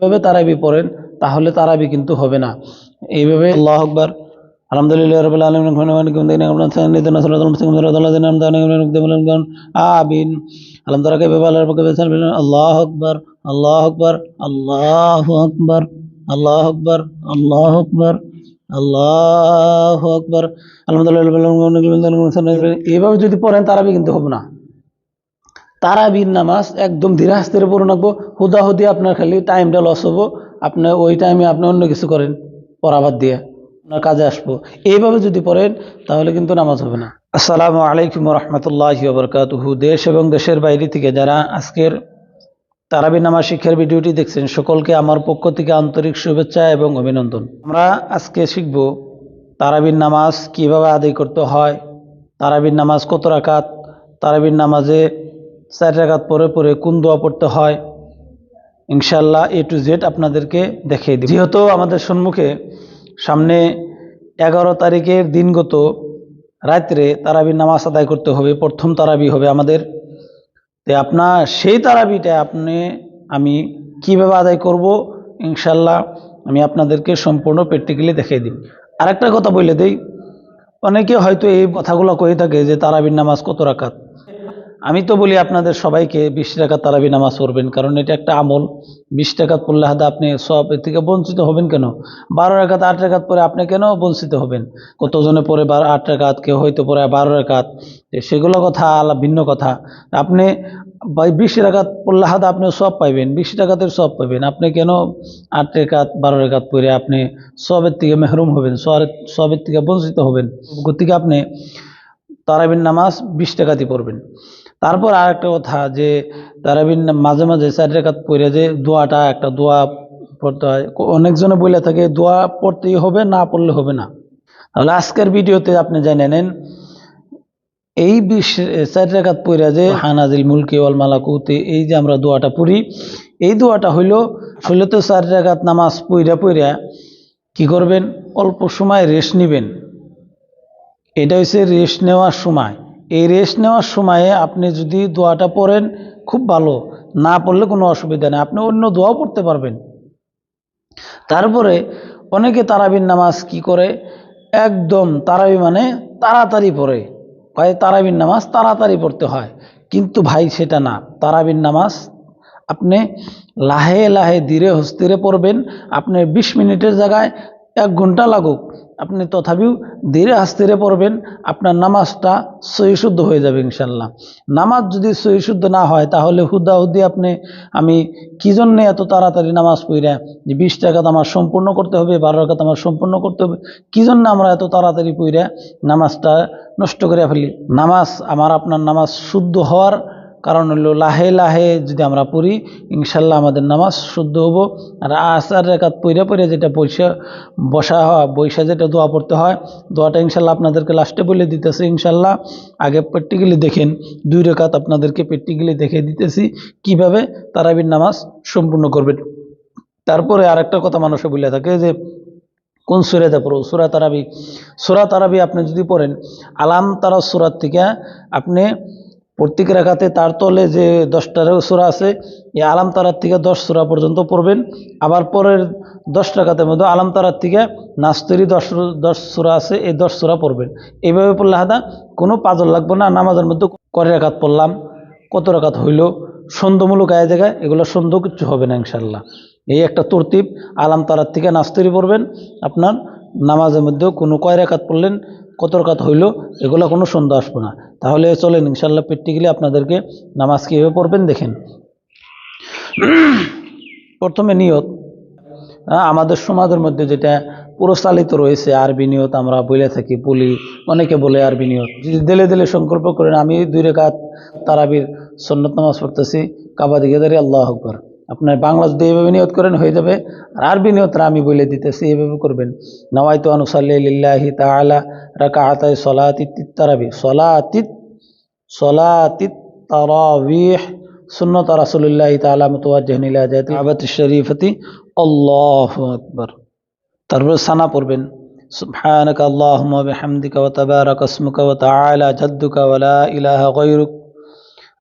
এভাবে তারাবি পড়েন, তাহলে তারাবি কিন্তু হবে না। এইভাবে আল্লাহ আকবার, আলহামদুলিল্লাহ রাব্বিল আলামিন রাব্বুকা বিসমিল আল্লাহু আকবার, আল্লাহু আল্লাহু আল্লাহু আল্লাহু আল্লাহু আলহামদুলিল্লাহ এইভাবে যদি পড়েন তারাবি কিন্তু হবে না। তারাবির নামাজ একদম ধীরে আস্তে পড়ে রাখব। হুদাহুদি আপনার খালি টাইমটা লস হব। আপনি ওই টাইমে আপনি অন্য কিছু করেন পড়াবাদ দিয়ে আপনার কাজে আসব। এইভাবে যদি পড়েন, তাহলে কিন্তু নামাজ হবে না। আসসালামু আলাইকুম রহমতুল্লাহ বরকাতুহু দেশ এবং দেশের বাইরে থেকে যারা আজকের তারাবি নামাজ শিক্ষার ভিডিওটি দেখছেন, সকলকে আমার পক্ষ থেকে আন্তরিক শুভেচ্ছা এবং অভিনন্দন। আমরা আজকে শিখব তারাবির নামাজ কীভাবে আদায় করতে হয়, তারাবির নামাজ কত রাকাত, তারাবির নামাজে চার রাকাত পরে পরে কোন দোয়া পড়তে হয় ইনশাল্লাহ এ টু জেড আপনাদেরকে দেখিয়ে দিই যেহেতু আমাদের সম্মুখে সামনে এগারো তারিখের দিনগত রাত্রে তারাবির নামাজ আদায় করতে হবে, প্রথম তারাবি হবে আমাদের। তো আপনার সেই তারাবিটা আপনি, আমি কীভাবে আদায় করব ইনশাল্লাহ আমি আপনাদেরকে সম্পূর্ণ প্র্যাকটিক্যালি দেখিয়ে দিই আরেকটা কথা বলে দেই, অনেকে হয়তো এই কথাগুলো কয়ে থাকে যে তারাবির নামাজ কত রাকাত? আমি তো বলি আপনাদের সবাইকে বিশ টাকা তারাবি নামাজ পড়বেন, কারণ এটা একটা আমল। বিশ টাকা পড়লে হাতে আপনি সব এর থেকে বঞ্চিত হবেন কেন? বারো রাকাত, আট রাকাত পরে আপনি কেন বঞ্চিত হবেন? কতজনে পরে বারো, আট রাকাত, কেউ হয়তো পরে বারো রাকাত? সেগুলো কথা আলা ভিন্ন কথা। আপনি বিশ রাকাত পড়লে হাতে আপনি সব পাইবেন, বিশ টাকাতের সব পাইবেন। আপনি কেন আট রেখাত বারো রেখাত পরে আপনি সবের থেকে মেহরুম হবেন সবের থেকে বঞ্চিত হবেন? গতিকে আপনি তারাবিন নামাজ বিশ টাকাতে পড়বেন। তারপর আর একটা কথা যে তারাবিন মাঝে মাঝে চার রেখাত পড়ে যে দোয়াটা একটা দোয়া পড়তে হয়। অনেকজনে বলে থাকে, দোয়া পড়তেই হবে, না পড়লে হবে না। তাহলে আজকের ভিডিওতে আপনি জেনে নেন, এই বিশ চার রেখাত যে হানাজিল মুলকি ওয়াল মালাকুতে, এই যে আমরা দোয়াটা পড়ি, এই দোয়াটা হইল, আসলে তো চার রেখাত নামাজ পইরা পইরা কি করবেন? অল্প সময় রেস্ট নেবেন। এটা হচ্ছে রেস্ট নেওয়ার সময়। এই রেস্ট নেওয়ার সময়ে আপনি যদি দোয়াটা পড়েন, খুব ভালো। না পড়লে কোনো অসুবিধা নেই। আপনি অন্য দোয়াও পড়তে পারবেন। তারপরে অনেকে তারাবির নামাজ কি করে? একদম তারাবি মানে তাড়াতাড়ি পড়ে। কয় তারাবির নামাজ তাড়াতাড়ি পড়তে হয়। কিন্তু ভাই, সেটা না। তারাবির নামাজ আপনি লাহে লাহে ধীরে হস্তিরে পড়বেন। আপনি বিশ মিনিটের জায়গায় এক ঘণ্টা লাগুক, আপনি তথাপিও ধীরে আস্তিরে পড়বেন, আপনার নামাজটা সহিশুদ্ধ হয়ে যাবে ইনশাল্লাহ নামাজ যদি সহিশুদ্ধ না হয়, তাহলে হুদা হুদি আপনি, আমি কি জন্যে এত তাড়াতাড়ি নামাজ পড়া যে বিশ টাকা আমার সম্পূর্ণ করতে হবে, বারো টাকা আমার সম্পূর্ণ করতে হবে, কি জন্য আমরা এত তাড়াতাড়ি পড়া নামাজটা নষ্ট করে ফেলি? নামাজ, আমার আপনার নামাজ শুদ্ধ হওয়ার কারণ হলো লাহে লাহে যদি আমরা পড়ি, ইনশাল্লাহ আমাদের নামাজ শুদ্ধ হব। আর আসার রেখাত পইরা পইরা যেটা পয়সা বসা হয় বৈশা যেটা দোয়া পড়তে হয়, দোয়াটা ইনশাল্লাহ আপনাদেরকে লাস্টে বলে দিতেছি ইনশাল্লাহ। আগে প্র্যাকটিক্যালি দেখেন, দুই রেখাত আপনাদেরকে প্র্যাকটিক্যালি দেখে দিতেছি, কীভাবে তারাবির নামাজ সম্পূর্ণ করবেন। তারপরে আরেকটা কথা মানুষে বলে থাকে যে, কোন সুরাতে পড়ো? সুরা তারাবি। সুরা তারাবি আপনি যদি পড়েন, আলাম তারা সুরাত থেকে আপনি প্রত্যেক রাখাতে তার তলে যে দশটা সুরা আছে, এই আলাম তারার থেকে দশ সুরা পর্যন্ত পড়বেন। আবার পরের দশ টাকাতের মধ্যে আলাম তারার থেকে নাস্তরি দশ দশ সুরা আছে, এই দশ সুরা পড়বেন। এইভাবে পড়লে হাদা, কোনো পাজল লাগবে না, নামাজের মধ্যে করে রাখাত পড়লাম, কত রাখাত হইল সন্ধ্যমূলক আয় জায়গায় এগুলো সন্দেহ কিছু হবে না ইনশাল্লাহ এই একটা তরতিব, আলাম তারার থেকে নাস্তরি পড়বেন। আপনার নামাজের মধ্যেও কোনো কয় রেখাত পড়লেন কত রেখাত হইল, এগুলো কোনো সন্দেহ আসবে না। তাহলে চলেন ইনশাল্লাহ প্র্যাকটিক্যালি আপনাদেরকে নামাজ কীভাবে পড়বেন দেখেন। প্রথমে নিয়ত আমাদের সমাজের মধ্যে যেটা প্রচালিত রয়েছে, আরবি নিয়ত আমরা বলে থাকি, বলি, অনেকে বলে আরবি নিয়ত। যদি দিলে দিলে সংকল্প করেন, আমি দুই রেখাত তারাবির সন্ন্যত নামাজ পড়তেছি, কাবা দিকে দাঁড়িয়ে আল্লাহ আকবর। আপনার বাংলা যদি এইভাবে নিয়ত করেন, হয়ে যাবে। আর আরবি নিয়তরা আমি বলে দিতেছি এইভাবে করবেন। নওয়াইতু আনুসাল্লিল্লাহি তাআলা রাকাআতাই সলাতিত তারাবি সলাতিত সলাতিত তারাবিহ সুন্নত রাসূলুল্লাহি তাআলা মুতাওয়াজ্জিহান ইলা জাতি আবাতি শরীফতি। আল্লাহু আকবার। তারপর সানা পড়বেন। সুবহানাকা আল্লাহুম্মা বিহামদিকা ওয়া তাবারাকা ইসমুকা ওয়া তাআলা জাদ্দুকা ওয়া লা ইলাহা গায়রুক।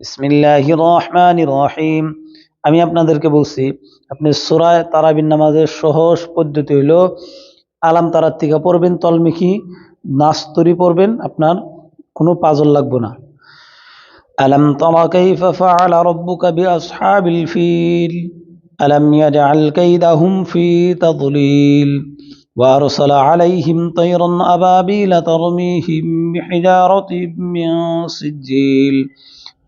বিসমিল্লাহ রহমান রহিম আমি আপনাদেরকে বলছি আপনি সুরায় তারাবিন নামাজের সহজ পদ্ধতি হইল আলাম তারার থেকে পড়বেন তলমিখি নাস্তরি পড়বেন আপনার কোনো পাজল লাগবে না ألم تر كيف فعل ربك بأصحاب الفيل ألم يجعل كيدهم في تضليل وأرسل عليهم طيرا أبابيل ترميهم بحجارة من سجيل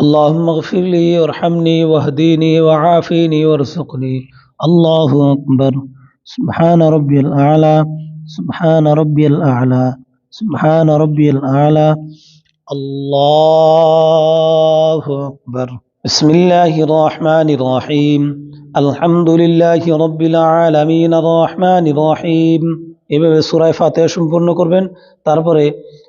اللهم اغفر لي وارحمني واهديني وعافيني وارزقني. الله أكبر. سبحان ربي الأعلى. سبحان ربي الأعلى. سبحان ربي الأعلى. الله أكبر. بسم الله الرحمن الرحيم. الحمد لله رب العالمين الرحمن الرحيم. এভাবে সুরায় ফাতেহা সম্পূর্ণ করবেন তারপরে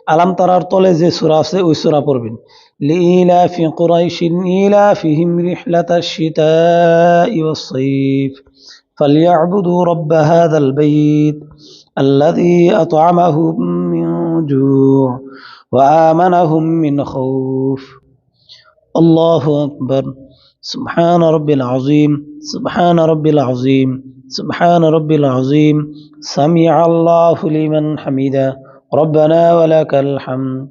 আলাম তারার তলে যে সূরা আছে ওই সূরা পড়বেন لإيلاف قريش إيلافهم رحلة الشتاء والصيف فليعبدوا رب هذا البيت الذي أطعمهم من جوع وآمنهم من خوف الله أكبر سبحان ربي العظيم سبحان ربي العظيم سبحان ربي العظيم. سمع الله لمن حمده. ربنا ولك الحمد.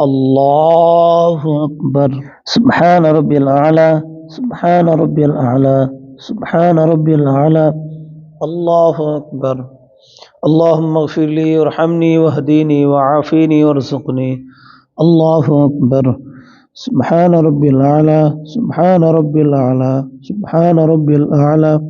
الله أكبر. سبحان ربي الأعلى. سبحان ربي الأعلى. سبحان ربي الأعلى. الله أكبر. اللهم اغفر لي وارحمني واهديني وعافيني وارزقني. الله أكبر. سبحان ربي الأعلى. سبحان ربي الأعلى. سبحان ربي الأعلى.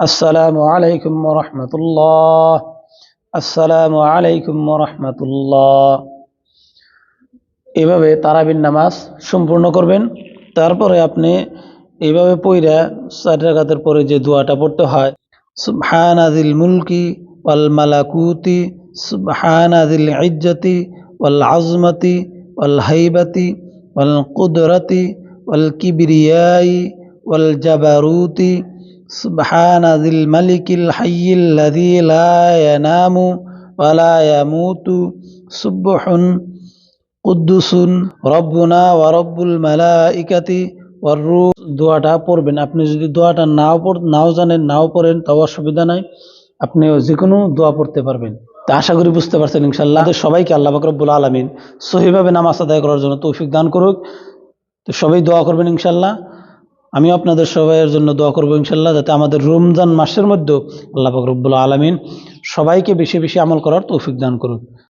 আসসালামু আলাইকুম রহমতুল্লাহ। আসসালামু আলাইকুম রহমতুল্লাহ। এভাবে তারাবির নামাজ সম্পূর্ণ করবেন। তারপরে আপনি এইভাবে পইরা চার রাখাতের পরে যে দোয়াটা পড়তে হয় সুবহানাদিল মুলকি ওয়াল মালাকুতি সুবহানাদিল ইজ্জতি ওয়াল আজমতি ওয়াল হাইবাতি ওয়াল কুদরতি ওয়াল কিবিরিয়াই ওয়াল জাবারুতি মালিকিল হাইয়িল্লাযী লা ইয়ানামু ওয়া লা ইয়ামুতু সুবহুন কুদ্দুসুন রব্বুনা ওয়া রব্বুল মালাইকাতি ওয়ার রূহ। দোয়াটা পড়বেন। আপনি যদি দোয়াটা নাও নাও জানেন, নাও পড়েন, তাও অসুবিধা নাই। আপনি যে কোনো দোয়া পড়তে পারবেন। তা আশা করি বুঝতে পারছেন ইনশাল্লাহ সবাইকে আল্লাহ বাকরবুল আলমিন সহিভাবে নামাজ আদায় করার জন্য তৌফিক দান করুক। তো সবাই দোয়া করবেন ইনশাল্লাহ আমিও আপনাদের সবাইয়ের জন্য দোয়া করব ইনশাল্লাহ, যাতে আমাদের রমজান মাসের মধ্যেও আল্লাহ বাকরবুল আলমিন সবাইকে বেশি বেশি আমল করার তৌফিক দান করুক।